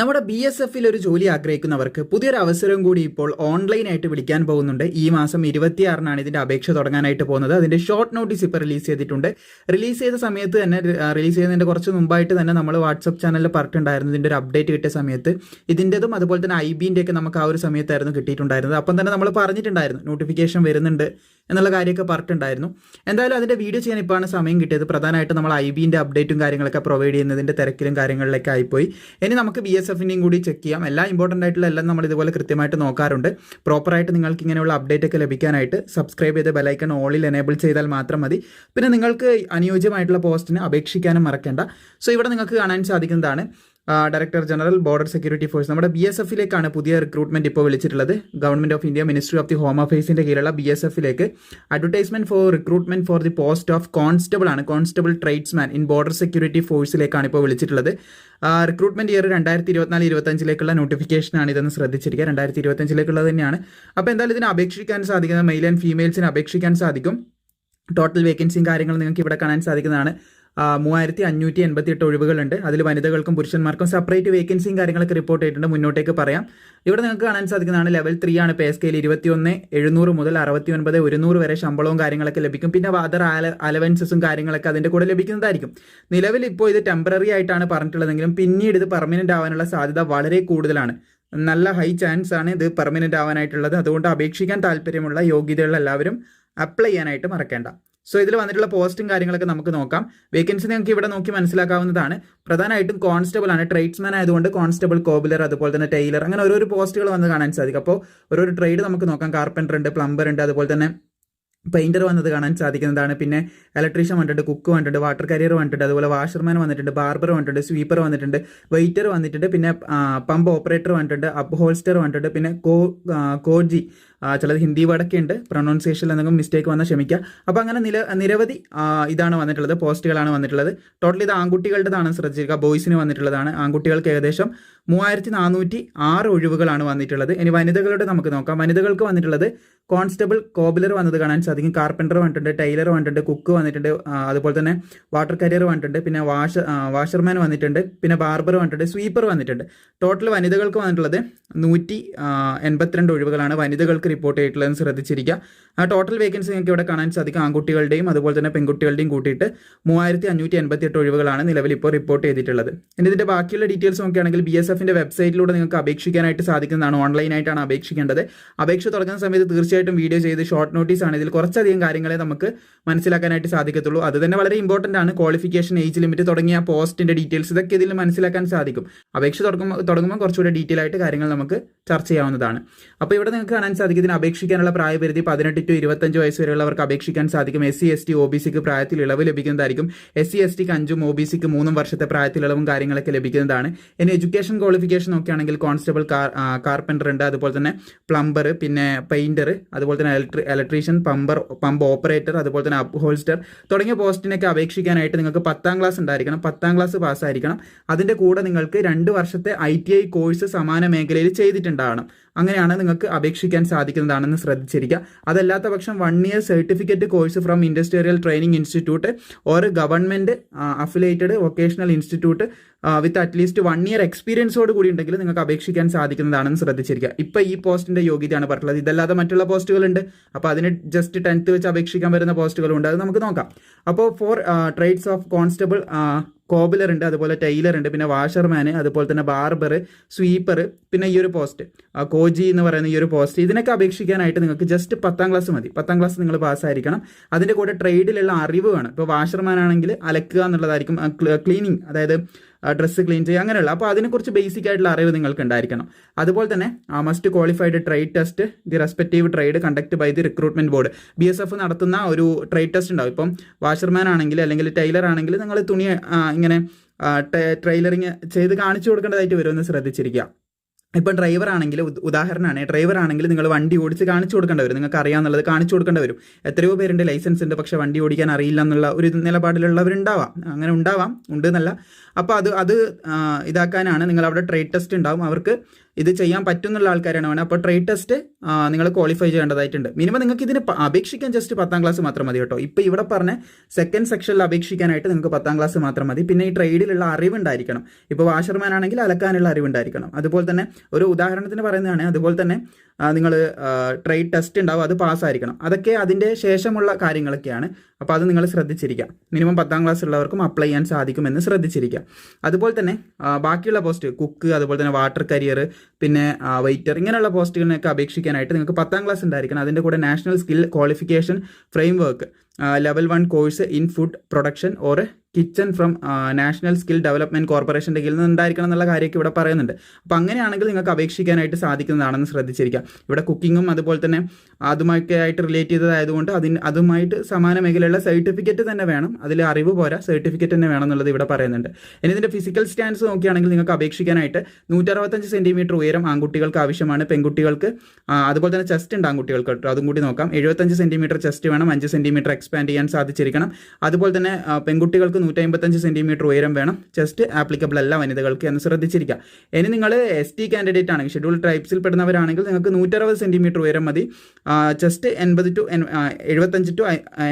നമ്മുടെ B S എഫിൽ ഒരു ജോലി ആഗ്രഹിക്കുന്നവർക്ക് പുതിയൊരു അവസരം കൂടി ഇപ്പോൾ ഓൺലൈനായിട്ട് വിളിക്കാൻ പോകുന്നുണ്ട്. ഈ മാസം ഇരുപത്തിയാറിനാണ് ഇതിന്റെ അപേക്ഷ തുടങ്ങാനായിട്ട് പോകുന്നത്. അതിന്റെ ഷോർട്ട് നോട്ടീസ് ഇപ്പോൾ റിലീസ് ചെയ്തിട്ടുണ്ട്. റിലീസ് ചെയ്ത സമയത്ത് തന്നെ റിലീസ് ചെയ്യുന്നതിന്റെ കുറച്ച് മുമ്പായിട്ട് തന്നെ നമ്മൾ വാട്സപ്പ് ചാനലിൽ പറഞ്ഞിട്ടുണ്ടായിരുന്നു. ഇതിന്റെ ഒരു അപ്ഡേറ്റ് കിട്ടിയ സമയത്ത്. ഇതിന്റെതും അതുപോലെ തന്നെ ഐ ബിന്റെ ഒക്കെ നമുക്ക് ആ ഒരു സമയത്തായിരുന്നു കിട്ടിയിട്ടുണ്ടായിരുന്നത്. അപ്പം തന്നെ നമ്മൾ പറഞ്ഞിട്ടുണ്ടായിരുന്നു. നോട്ടിഫിക്കേഷൻ വരുന്നുണ്ട്. എന്നുള്ള കാര്യമൊക്കെ പറഞ്ഞിട്ടുണ്ടായിരുന്നു. എന്തായാലും അതിന്റെ വീഡിയോ ചെയ്യാൻ ഇപ്പോഴാണ് സമയം കിട്ടിയത്. പ്രധാനമായിട്ട് നമ്മൾ ഐ ബിന്റെ അപ്ഡേറ്റും കാര്യങ്ങളൊക്കെ പ്രൊവൈഡ് ചെയ്യുന്നതിന്റെ തിരക്കിലും കാര്യങ്ങളിലൊക്കെ ആയിപ്പോയി. ഇനി നമുക്ക് ബി എസ് എഫിന്റെയും കൂടി ചെക്ക് ചെയ്യാം. എല്ലാ ഇമ്പോർട്ടന്റ് ആയിട്ടുള്ള എല്ലാം നമ്മൾ ഇതുപോലെ കൃത്യമായിട്ട് നോക്കാറുണ്ട്. പ്രോപ്പറായിട്ട് നിങ്ങൾക്ക് ഇങ്ങനെയുള്ള അപ്ഡേറ്റൊക്കെ ലഭിക്കാനായിട്ട് സബ്സ്ക്രൈബ് ചെയ്ത് ബെലൈക്കൺ ഓളിൽ എനേബിൾ ചെയ്താൽ മാത്രം മതി. പിന്നെ നിങ്ങൾക്ക് അനുയോജ്യമായിട്ടുള്ള പോസ്റ്റിന് അപേക്ഷിക്കാനും മറക്കേണ്ട. സോ ഇവിടെ നിങ്ങൾക്ക് കാണാൻ സാധിക്കുന്നതാണ്. Director general border security force നമ്മുടെ ബി എസ് എഫിലേക്കാണ് പുതിയ റിക്രൂട്ട്മെന്റ് ഇപ്പോൾ വിളിച്ചിട്ടുള്ളത്. Government of India ministry of the home അഫയേഴ്സിന്റെ കീഴിലുള്ള ബി എസ് എഫിലേക്ക് advertisement for recruitment for the post of constable ആണ്. Constable tradesman in border security ഫോഴ്സിലേക്കാണ് ഇപ്പോൾ വിളിച്ചിട്ടുള്ളത്. റിക്രൂട്ട്മെന്റ് ഇയർ രണ്ടായിരത്തി ഇരുപത്തിനാല് ഇരുപത്തഞ്ചിലേക്കുള്ള നോട്ടിഫിക്കേഷൻ ആണ് ഇതെന്ന് ശ്രദ്ധിച്ചിരിക്കുക. രണ്ടായിരത്തി ഇരുപത്തഞ്ചിലേക്കുള്ളത് തന്നെയാണ്. അപ്പോൾ എന്തായാലും ഇതിന് അപേക്ഷിക്കാൻ സാധിക്കുന്ന മെയിൽ ആൻഡ് ഫീമെയിൽസിന് അപേക്ഷിക്കാൻ സാധിക്കും. ടോട്ടൽ വേക്കൻസിയും കാര്യങ്ങളും നിങ്ങൾക്ക് ഇവിടെ കാണാൻ സാധിക്കുന്നതാണ്. മൂവായിരത്തി അഞ്ഞൂറ്റി എൺപത്തി എട്ട് ഒഴിവുകളുണ്ട്. അതിൽ വനിതകൾക്കും പുരുഷന്മാർക്കും സെപ്പറേറ്റ് വേക്കൻസിയും കാര്യങ്ങളൊക്കെ റിപ്പോർട്ട് ചെയ്തിട്ടുണ്ട്. മുന്നോട്ടേക്ക് പറയാം. ഇവിടെ നിങ്ങൾക്ക് കാണാൻ സാധിക്കുന്നതാണ് ലെവൽ ത്രീ ആണ് പേ സ്കെയിൽ ഇരുപത്തിയൊന്ന് എഴുന്നൂറ് മുതൽ അറുപത്തി ഒൻപത് ഒരുന്നൂറ് വരെ ശമ്പളവും കാര്യങ്ങളൊക്കെ ലഭിക്കും. പിന്നെ അതർ അലവൻസസും കാര്യങ്ങളൊക്കെ അതിന്റെ കൂടെ ലഭിക്കുന്നതായിരിക്കും. നിലവിൽ ഇപ്പോൾ ഇത് ടെമ്പററി ആയിട്ടാണ് പറഞ്ഞിട്ടുള്ളതെങ്കിലും പിന്നീട് ഇത് പെർമനന്റ് ആവാനുള്ള സാധ്യത വളരെ കൂടുതലാണ്. നല്ല ഹൈ ചാൻസ് ആണ് ഇത് പെർമനന്റ് ആവാനായിട്ടുള്ളത്. അതുകൊണ്ട് അപേക്ഷിക്കാൻ താല്പര്യമുള്ള യോഗ്യതയുള്ള എല്ലാവരും അപ്ലൈ ചെയ്യാനായിട്ട് മറക്കേണ്ട. സോ ഇതിൽ വന്നിട്ടുള്ള പോസ്റ്റും കാര്യങ്ങളൊക്കെ നമുക്ക് നോക്കാം. വേക്കൻസി നിങ്ങൾക്ക് ഇവിടെ നോക്കി മനസ്സിലാക്കാവുന്നതാണ്. പ്രധാനമായിട്ടും കോൺസ്റ്റബിൾ ആണ്. ട്രേഡ്സ്മാൻ ആയതുകൊണ്ട് കോൺസ്റ്റബിൾ കോബിലർ അതുപോലെ തന്നെ ടൈലർ അങ്ങനെ ഓരോരോ പോസ്റ്റുകൾ വന്ന് കാണാൻ സാധിക്കും. അപ്പോൾ ഓരോരോ ട്രേഡ് നമുക്ക് നോക്കാം. കാർപ്പന്റർ ഉണ്ട് പ്ലംബർ ഉണ്ട് അതുപോലെ തന്നെ പെയിന്റർ വന്നത് കാണാൻ സാധിക്കുന്നതാണ്. പിന്നെ ഇലക്ട്രീഷ്യൻ വന്നിട്ടുണ്ട് കുക്ക് വന്നിട്ടുണ്ട് വാട്ടർ കരിയർ വന്നിട്ടുണ്ട് അതുപോലെ വാഷർമാൻ വന്നിട്ടുണ്ട് ബാർബർ വന്നിട്ടുണ്ട് സ്വീപ്പർ വന്നിട്ടുണ്ട് വെയിറ്റർ വന്നിട്ടുണ്ട് പിന്നെ പമ്പ് ഓപ്പറേറ്റർ വന്നിട്ടുണ്ട് അപ്പ് ഹോൾസ്റ്റർ വന്നിട്ടുണ്ട് പിന്നെ കോ കോജി ചിലത് ഹിന്ദി വടക്കെ ഉണ്ട് പ്രൊണൗൺസിയേഷനിൽ എന്തെങ്കിലും മിസ്റ്റേക്ക് വന്നാൽ ക്ഷമിക്കുക. അപ്പോൾ അങ്ങനെ നില നിരവധി ഇതാണ് വന്നിട്ടുള്ളത് പോസ്റ്റുകളാണ് വന്നിട്ടുള്ളത്. ടോട്ടൽ ഇത് ആൺകുട്ടികളുടേതാണ് ശ്രദ്ധിച്ചിരിക്കുക. ബോയ്സിന് വന്നിട്ടുള്ളതാണ്. ആൺകുട്ടികൾക്ക് ഏകദേശം മൂവായിരത്തി നാനൂറ്റി ആറ് ഒഴിവുകളാണ് വന്നിട്ടുള്ളത്. ഇനി വനിതകളുടെ നമുക്ക് നോക്കാം. വനിതകൾക്ക് വന്നിട്ടുള്ളത് കോൺസ്റ്റബിൾ കോബിലർ വന്നത് കാണാൻ സാധിക്കും കാർപ്പന്റർ വന്നിട്ടുണ്ട് ടൈലർ വന്നിട്ടുണ്ട് കുക്ക് വന്നിട്ടുണ്ട് അതുപോലെ തന്നെ വാട്ടർ കരിയർ വന്നിട്ടുണ്ട് പിന്നെ വാഷ വാഷർമാൻ വന്നിട്ടുണ്ട് പിന്നെ ബാർബർ വന്നിട്ടുണ്ട് സ്വീപ്പർ വന്നിട്ടുണ്ട്. ടോട്ടൽ വനിതകൾക്ക് വന്നിട്ടുള്ളത് നൂറ്റി എൺപത്തിരണ്ട് ഒഴിവുകളാണ് വനിതകൾക്ക് റിപ്പോർട്ട് ചെയ്തിട്ടുള്ളതെന്ന് ശ്രദ്ധിച്ചിരിക്കുക. ആ ടോട്ടൽ വേക്കൻസി നിങ്ങൾക്ക് ഇവിടെ കാണാൻ സാധിക്കും. ആൺകുട്ടികളുടെയും അതുപോലെ തന്നെ പെൺകുട്ടികളുടെയും കൂട്ടിയിട്ട് മൂവായിരത്തി അഞ്ഞൂറ്റി എൺപത്തി എട്ട് ഒഴിവുകളാണ് നിലവിൽ ഇപ്പോൾ റിപ്പോർട്ട് ചെയ്തിട്ടുള്ളത്. ഇനി ഇതിന്റെ ബാക്കിയുള്ള ഡീറ്റെയിൽസ് നോക്കുകയാണെങ്കിൽ ബി എസ് എഫിന്റെ വെബ്സൈറ്റിലൂടെ നിങ്ങൾക്ക് അപേക്ഷിക്കാനായിട്ട് സാധിക്കുന്നതാണ്. ഓൺലൈനായിട്ടാണ് അപേക്ഷിക്കേണ്ടത്. അപേക്ഷ തുടങ്ങുന്ന സമയത്ത് തീർച്ചയായിട്ടും വീഡിയോ ചെയ്ത് ഷോർട്ട് നോട്ടീസ് ആണ്. ഇതിൽ കുറച്ചധികം കാര്യങ്ങളെ നമുക്ക് മനസ്സിലാക്കാനായിട്ട് സാധിക്കത്തുള്ളൂ. അത് തന്നെ വളരെ ഇമ്പോർട്ടന്റ് ആണ്. ക്വാളിഫിക്കേഷൻ ഏജ് ലിമിറ്റ് തുടങ്ങിയ പോസ്റ്റിന്റെ ഡീറ്റെയിൽസ് ഇതൊക്കെ ഇതിൽ മനസ്സിലാക്കാൻ സാധിക്കും. അപേക്ഷ തുടങ്ങുമ്പോൾ തുടങ്ങുമ്പോൾ കുറച്ചുകൂടി ഡീറ്റെയിൽ ആയിട്ട് കാര്യങ്ങൾ നമുക്ക് ചർച്ച ചെയ്യാവുന്നതാണ്. അപ്പോൾ ഇവിടെ നിങ്ങൾക്ക് കാണാൻ സാധിക്കും. ഇതിന് അപേക്ഷിക്കാനുള്ള പ്രായപരിധി പതിനെട്ട് ടു ഇരുപത്തഞ്ച് വയസ്സ് വരെയുള്ളവർക്ക് അപേക്ഷിക്കാൻ സാധിക്കും. S C S T O B സിക്ക് പ്രായത്തിൽ ഇളവ് ലഭിക്കുന്നതായിരിക്കും. എസ് സി എസ് ടിക്ക് അഞ്ചും ഒ ബി സിക്ക് മൂന്നും വർഷത്തെ പ്രായത്തിൽ ഇളവും കാര്യങ്ങളൊക്കെ ലഭിക്കുന്നതാണ്. ഇനി എഡ്യൂക്കേഷൻ ക്വാളിഫിക്കേഷൻ നോക്കുകയാണെങ്കിൽ കോൺസ്റ്റബിൾ കാർപ്പന്റർ ഉണ്ട്. അതുപോലെ തന്നെ പ്ലംബർ പിന്നെ പെയിന്റർ അതുപോലെ തന്നെ ഇലക്ട്രീഷ്യൻ പമ്പർ പമ്പ് ഓപ്പറേറ്റർ അതുപോലെ തന്നെ അപ്പ് ഹോൾസ്റ്റർ തുടങ്ങിയ പോസ്റ്റിനൊക്കെ അപേക്ഷിക്കാനായിട്ട് നിങ്ങൾക്ക് പത്താം ക്ലാസ് ഉണ്ടായിരിക്കണം. പത്താം ക്ലാസ് പാസ്സായിരിക്കണം. അതിന്റെ കൂടെ നിങ്ങൾക്ക് രണ്ട് വർഷത്തെ ഐ കോഴ്സ് സമാന മേഖലയിൽ ചെയ്തിട്ടുണ്ടാവണം. അങ്ങനെയാണ് നിങ്ങൾക്ക് അപേക്ഷിക്കാൻ സാധിക്കുന്നതാണെന്ന് ശ്രദ്ധിച്ചിരിക്കുക. അതല്ലാത്ത പക്ഷം one year certificate course from industrial training institute or government affiliated vocational institute with at least one year എക്സ്പീരിയൻസോട് കൂടി ഉണ്ടെങ്കിൽ നിങ്ങൾക്ക് അപേക്ഷിക്കാൻ സാധിക്കുന്നതാണെന്ന് ശ്രദ്ധിച്ചിരിക്കുക. ഇപ്പൊ ഈ പോസ്റ്റിന്റെ യോഗ്യതയാണ് പറഞ്ഞത് ഇതല്ലാതെ മറ്റുള്ള പോസ്റ്റുകളുണ്ട് അപ്പോൾ അതിന് ജസ്റ്റ് ടെൻത്ത് വെച്ച് അപേക്ഷിക്കാൻ വരുന്ന പോസ്റ്റുകളുണ്ട് അത് നമുക്ക് നോക്കാം. അപ്പോൾ four trades of constable cobbler ഉണ്ട് അതുപോലെ ടൈലർ ഉണ്ട് പിന്നെ വാഷർമാൻ അതുപോലെ തന്നെ ബാർബർ സ്വീപ്പർ പിന്നെ ഈ ഒരു പോസ്റ്റ് കോജി എന്ന് പറയുന്ന ഈ ഒരു പോസ്റ്റ്. ഇതിനൊക്കെ അപേക്ഷിക്കാനായിട്ട് നിങ്ങൾക്ക് ജസ്റ്റ് പത്താം ക്ലാസ് മതി. പത്താം ക്ലാസ് നിങ്ങൾ പാസ്സായിരിക്കണം. അതിന്റെ കൂടെ ട്രേഡിലുള്ള അറിവ് വേണം. ഇപ്പോൾ വാഷർമാൻ ആണെങ്കിൽ അലക്കുക എന്നുള്ളതായിരിക്കും ക്ലീനിങ് അതായത് ഡ്രസ്സ് ക്ലീൻ ചെയ്യുക അങ്ങനെയുള്ള. അപ്പോൾ അതിനെക്കുറിച്ച് ബേസിക് ആയിട്ടുള്ള അറിവ് നിങ്ങൾക്ക് ഉണ്ടായിരിക്കണം. അതുപോലെ തന്നെ ആ must qualified trade test the respective trade conduct by the recruitment board B S F നടത്തുന്ന ഒരു ട്രേഡ് ടെസ്റ്റ് ഉണ്ടാവും. ഇപ്പം വാഷർമാൻ ആണെങ്കിൽ അല്ലെങ്കിൽ ടൈലർ ആണെങ്കിൽ നിങ്ങൾ തുണി ഇങ്ങനെ ട്രെയിലറിങ് ചെയ്ത് കാണിച്ചു കൊടുക്കേണ്ടതായിട്ട് വരുമെന്ന് ശ്രദ്ധിച്ചിരിക്കുക. ഇപ്പം ഡ്രൈവർ ആണെങ്കിൽ ഉദാഹരണമാണ് ഡ്രൈവർ ആണെങ്കിൽ നിങ്ങൾ വണ്ടി ഓടിച്ച് കാണിച്ചു കൊടുക്കേണ്ടി വരും. നിങ്ങൾക്ക് അറിയാമെന്നുള്ളത് കാണിച്ചു കൊടുക്കേണ്ടി വരും. എത്രയോ പേരുണ്ട് ലൈസൻസ് ഉണ്ട് പക്ഷേ വണ്ടി ഓടിക്കാൻ അറിയില്ല എന്നുള്ള ഒരു നിലപാടിലുള്ളവരുണ്ടാവാം. അങ്ങനെ ഉണ്ടാവാം ഉണ്ട് എന്നല്ല അപ്പോൾ അത് അത് ഇതാക്കാനാണ് നിങ്ങൾ അവിടെ ട്രേഡ് ടെസ്റ്റ് ഉണ്ടാവും. അവർക്ക് ഇത് ചെയ്യാൻ പറ്റുന്നുള്ള ആൾക്കാരാണ് വേണം. അപ്പോൾ ട്രേഡ് ടെസ്റ്റ് നിങ്ങൾ ക്വാളിഫൈ ചെയ്യേണ്ടതായിട്ടുണ്ട്. മിനിമം നിങ്ങൾക്ക് ഇതിന് അപേക്ഷിക്കാൻ ജസ്റ്റ് പത്താം ക്ലാസ് മാത്രം മതി കേട്ടോ. ഇപ്പോൾ ഇവിടെ പറഞ്ഞ സെക്കൻഡ് സെക്ഷനിൽ അപേക്ഷിക്കാനായിട്ട് നിങ്ങൾക്ക് പത്താം ക്ലാസ് മാത്രം മതി. പിന്നെ ഈ ട്രേഡിലുള്ള അറിവുണ്ടായിരിക്കണം. ഇപ്പോൾ വാഷർമാൻ ആണെങ്കിൽ അലക്കാനുള്ള അറിവുണ്ടായിരിക്കണം. അതുപോലെ തന്നെ ഒരു ഉദാഹരണത്തിന് പറയുന്നതാണ് അതുപോലെ തന്നെ നിങ്ങൾ ട്രേഡ് ടെസ്റ്റ് ഉണ്ടാവും അത് പാസ്സായിരിക്കണം അതൊക്കെ അതിന്റെ ശേഷമുള്ള കാര്യങ്ങളൊക്കെയാണ്. അപ്പോൾ അത് നിങ്ങൾ ശ്രദ്ധിച്ചിരിക്കുക മിനിമം പത്താം ക്ലാസ് ഉള്ളവർക്കും അപ്ലൈ ചെയ്യാൻ സാധിക്കുമെന്ന് ശ്രദ്ധിച്ചിരിക്കുക അതുപോലെ തന്നെ ബാക്കിയുള്ള പോസ്റ്റ് കുക്ക് അതുപോലെ തന്നെ വാട്ടർ കരിയർ പിന്നെ വെയിറ്റർ ഇങ്ങനെയുള്ള പോസ്റ്റുകളിനൊക്കെ അപേക്ഷിക്കാനായിട്ട് നിങ്ങൾക്ക് പത്താം ക്ലാസ് ഉണ്ടായിരിക്കണം. അതിന്റെ കൂടെ national skill qualification framework level one course in food production or kitchen from national skill development കോർപ്പറേഷന്റെ കീഴിൽ നിന്ന് ഉണ്ടായിരിക്കണം എന്നുള്ള കാര്യമൊക്കെ ഇവിടെ പറയുന്നുണ്ട്. അപ്പോൾ അങ്ങനെയാണെങ്കിൽ നിങ്ങൾക്ക് അപേക്ഷിക്കാനായിട്ട് സാധിക്കുന്നതാണെന്ന് ശ്രദ്ധിച്ചിരിക്കുക. ഇവിടെ കുക്കിങ്ങും അതുപോലെ തന്നെ അതുമൊക്കെ ആയിട്ട് റിലേറ്റ് ചെയ്തതായതുകൊണ്ട് അതിന് അതുമായിട്ട് സമാന മേഖലയുള്ള സർട്ടിഫിക്കറ്റ് തന്നെ വേണം. അതിൽ അറിവ് പോരാ സർട്ടിഫിക്കറ്റ് തന്നെ വേണം എന്നുള്ളത് ഇവിടെ പറയുന്നുണ്ട്. ഇനി ഇതിന്റെ ഫിസിക്കൽ സ്റ്റാൻസ് നോക്കുകയാണെങ്കിൽ നിങ്ങൾക്ക് അപേക്ഷിക്കാനായിട്ട് നൂറ്ററുപത്തഞ്ച് സെന്റിമീറ്റർ ഉയരം ആൺകുട്ടികൾക്ക് ആവശ്യമാണ് പെൺകുട്ടികൾക്ക് അതുപോലെ തന്നെ ചെസ്റ്റ് ഉണ്ട് ആൺകുട്ടികൾക്ക് കേട്ടോ. അതും കൂടി നോക്കാം. എഴുപത്തഞ്ച് സെന്റിമീറ്റർ ചെസ്റ്റ് വേണം അഞ്ച് സെന്റിമീറ്റർ എക്സ്പാൻഡ് ചെയ്യാൻ സാധിച്ചിരിക്കണം. അതുപോലെ തന്നെ പെൺകുട്ടികൾക്ക് നൂറ്റമ്പത്തഞ്ച് സെന്റിമീറ്റർ ഉയരം വേണം. ചെസ്റ്റ് ആപ്ലിക്കബിൾ അല്ല വനിതകൾക്ക് എന്ന് ശ്രദ്ധിച്ചിരിക്കുക. ഇനി നിങ്ങൾ എസ് ടി കാൻഡിഡേറ്റ് ആണെങ്കിൽ ഷെഡ്യൂൾ ട്രൈബ്സിൽ പെടുന്നവരാണെങ്കിൽ നിങ്ങൾക്ക് നൂറ്ററുപത് സെന്റിമീറ്റർ ഉയരം മതി. ചെസ്റ്റ് എൺപത് ടു എഴുപത്തഞ്ച് ടു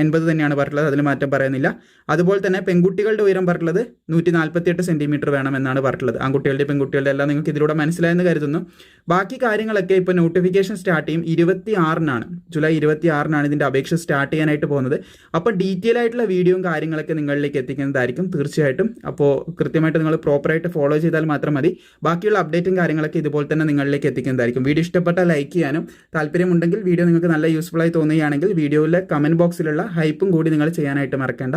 എൺപത് തന്നെയാണ് പറഞ്ഞിട്ടുള്ളത്. അതിൽ മാറ്റം പറയുന്നില്ല. അതുപോലെ തന്നെ പെൺകുട്ടികളുടെ ഉയരം പറഞ്ഞിട്ടുള്ളത് നൂറ്റി നാൽപ്പത്തിയെട്ട് സെന്റിമീറ്റർ വേണമെന്നാണ് പറഞ്ഞിട്ടുള്ളത്. ആൺകുട്ടികളുടെ പെൺകുട്ടികളുടെ എല്ലാം നിങ്ങൾക്ക് ഇതിലൂടെ മനസ്സിലായെന്ന് കരുതുന്നു. ബാക്കി കാര്യങ്ങളൊക്കെ ഇപ്പോൾ നോട്ടിഫിക്കേഷൻ സ്റ്റാർട്ട് ചെയ്യും. ഇരുപത്തി ആറിനാണ് ജൂലൈ ഇരുപത്തി ആറിനാണ് ഇതിന്റെ അപേക്ഷ സ്റ്റാർട്ട് ചെയ്യാനായിട്ട് പോകുന്നത്. അപ്പോൾ ഡീറ്റെയിൽ ആയിട്ടുള്ള വീഡിയോയും കാര്യങ്ങളൊക്കെ നിങ്ങളിലേക്ക് എത്തിക്കുന്നതായിരിക്കും തീർച്ചയായിട്ടും. അപ്പോൾ കൃത്യമായിട്ട് നിങ്ങൾ പ്രോപ്പറായിട്ട് ഫോളോ ചെയ്താൽ മാത്രം മതി. ബാക്കിയുള്ള അപ്ഡേറ്റും കാര്യങ്ങളൊക്കെ ഇതുപോലെ തന്നെ നിങ്ങളിലേക്ക് എത്തിക്കുന്നതായിരിക്കും. വീഡിയോ ഇഷ്ടപ്പെട്ട ലൈക്ക് ചെയ്യാനും താല്പര്യമുണ്ടെങ്കിൽ വീഡിയോ നിങ്ങൾക്ക് നല്ല യൂസ്ഫുൾ ആയി തോന്നുകയാണെങ്കിൽ വീഡിയോയിലെ കമന്റ് ബോക്സിലുള്ള ഹൈപ്പും കൂടി നിങ്ങൾ ചെയ്യാനായിട്ട് മറക്കേണ്ട.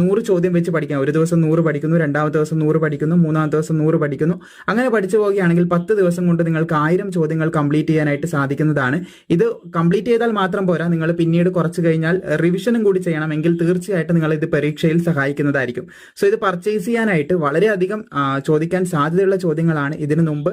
നൂറ് ചോദ്യം വെച്ച് പഠിക്കാം. ഒരു ദിവസം നൂറ് പഠിക്കുന്നു രണ്ടാമത്തെ ദിവസം നൂറ് പഠിക്കുന്നു മൂന്നാമത്തെ ദിവസം നൂറ് പഠിക്കുന്നു. അങ്ങനെ പഠിച്ചു പോവുകയാണെങ്കിൽ പത്ത് ദിവസം കൊണ്ട് നിങ്ങൾക്ക് ആയിരം ചോദ്യങ്ങൾ കംപ്ലീറ്റ് ചെയ്യാനായിട്ട് സാധിക്കുന്നതാണ്. ഇത് കംപ്ലീറ്റ് ചെയ്താൽ മാത്രം പോരാ. നിങ്ങൾ പിന്നീട് കുറച്ച് കഴിഞ്ഞാൽ റിവിഷനും കൂടി ചെയ്യണമെങ്കിൽ തീർച്ചയായിട്ടും നിങ്ങൾ ഇത് പരീക്ഷയിൽ സഹായിക്കുന്നതായിരിക്കും. സോ ഇത് പർച്ചേസ് ചെയ്യാനായിട്ട് വളരെയധികം ചോദിക്കാൻ സാധ്യതയുള്ള ചോദ്യങ്ങളാണ് ഇതിനു മുമ്പ്